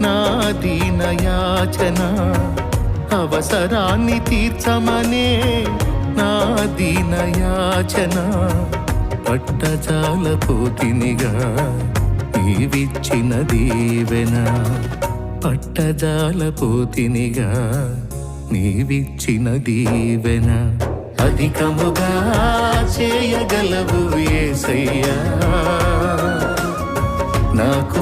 నా దీనయాచన అవసరాన్ని తీర్చమనే నా దీన యాచన నీవిచ్చిన దీవెన పట్టజాలపోతినిగా నీవిచ్చిన దీవెన. అధికముగా చేయగలవు ఏసయ్యా.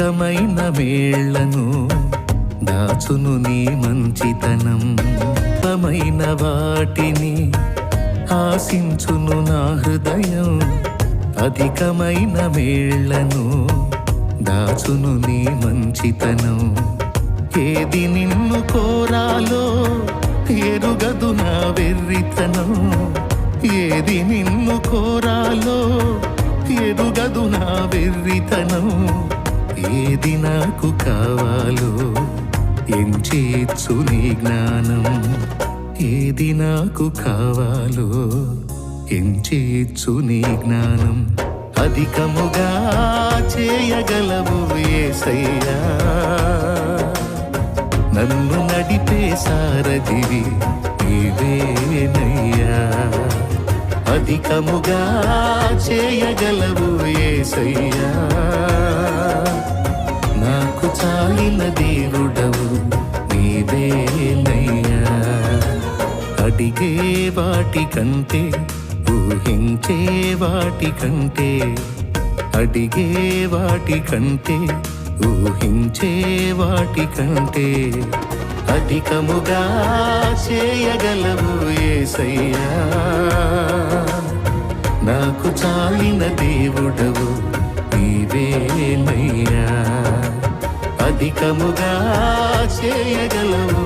కమైన వేళ్ళను దాచును నీ మంచితనం. కమైన వాటిని ఆశించును నా హృదయం. అధికమైన వేళ్ళను దాచును నీ మంచితనం. ఏది నిన్ను కోరాలో ఎరుగదు నా వెర్రితనం. ఏది నిన్ను కోరాలో ఎరుగదు నా వెర్రితనం. ఏది నాకు కావాలో ఎంచేచ్చు నీ జ్ఞానం? ఏది నాకు కావాలో ఎంచేచ్చు నీ జ్ఞానం? అధికముగా చేయగలవు వేసయ్యా నన్ను నడిపే సారథివి నీవేనయ్యా. అధికముగా చేయగలవు ఏసయ్యా. నాకు చాలిన దేవుడవు నీవేనయ్యా. అడిగే వాటి కంటే ఊహించే వాటి కంటే అడిగే వాటి కంటే ఊహించే వాటి కంటే అధికముగా చేయగలవు ఏసయ్యా. చాలిన దేవుడవు నీవేనయ్యా. అధికముగా చేయగలవు.